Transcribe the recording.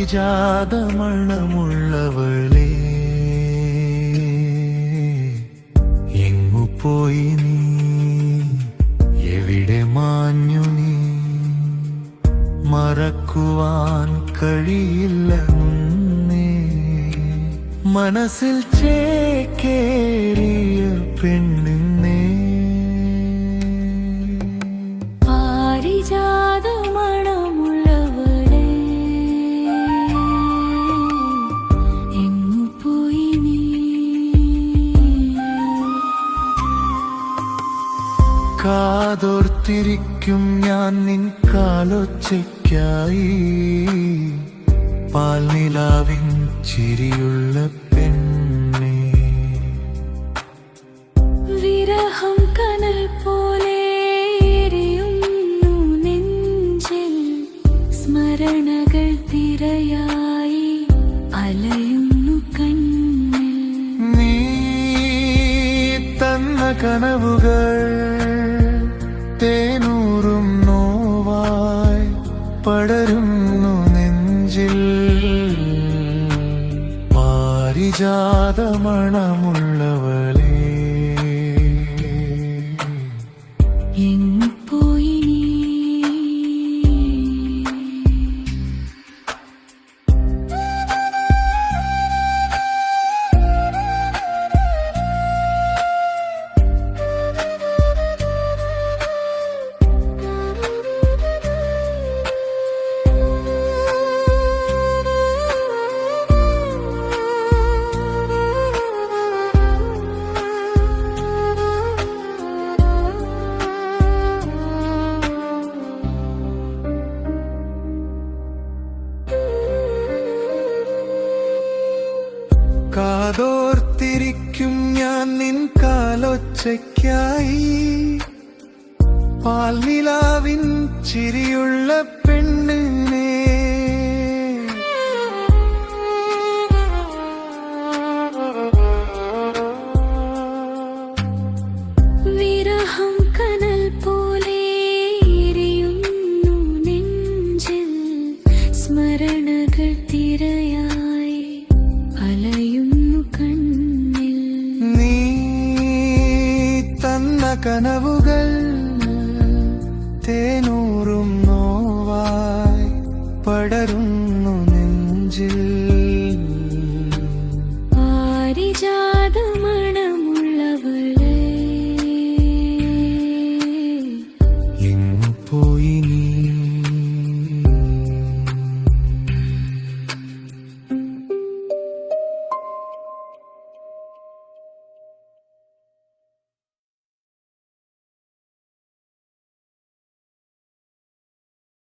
പാരിജാത മണമുള്ളവളേ എങ്ങു പോയി നീ? എവിടെ മാഞ്ഞു നീ? മറക്കുവാൻ കഴിയില്ല മനസ്സിൽ ചേക്കേറിയ പെണ്ണിന്നേ കാതോർത്തിരിക്കും ഞാൻ നിൻ കാലൊച്ചയ്ക്കായി. പാൽനിലാവിൻ ചിരിയുള്ള പെണ്ണേ. വിരഹം കനൽ പോലെ എരിയുന്നു നെഞ്ചിൽ. സ്മരണകൾ തിരയായി അലയുന്നു കണ്ണിൽ. നീ തന്ന കനവുകൾ പടരുന്നു നെഞ്ചിൽ. പാരിജാത മണമുള്ളവളേ കാതോർത്തിരിക്കും ഞാൻ നിൻ കാലൊച്ചയ്ക്കായി. പാൽനിലാവിൻ ചിരിയുള്ള പെണ്ണിനെ. വിരഹം കനൽ കനവുകൾ തേനൂറും നോവായി പടരുന്നു നെഞ്ചിൽ.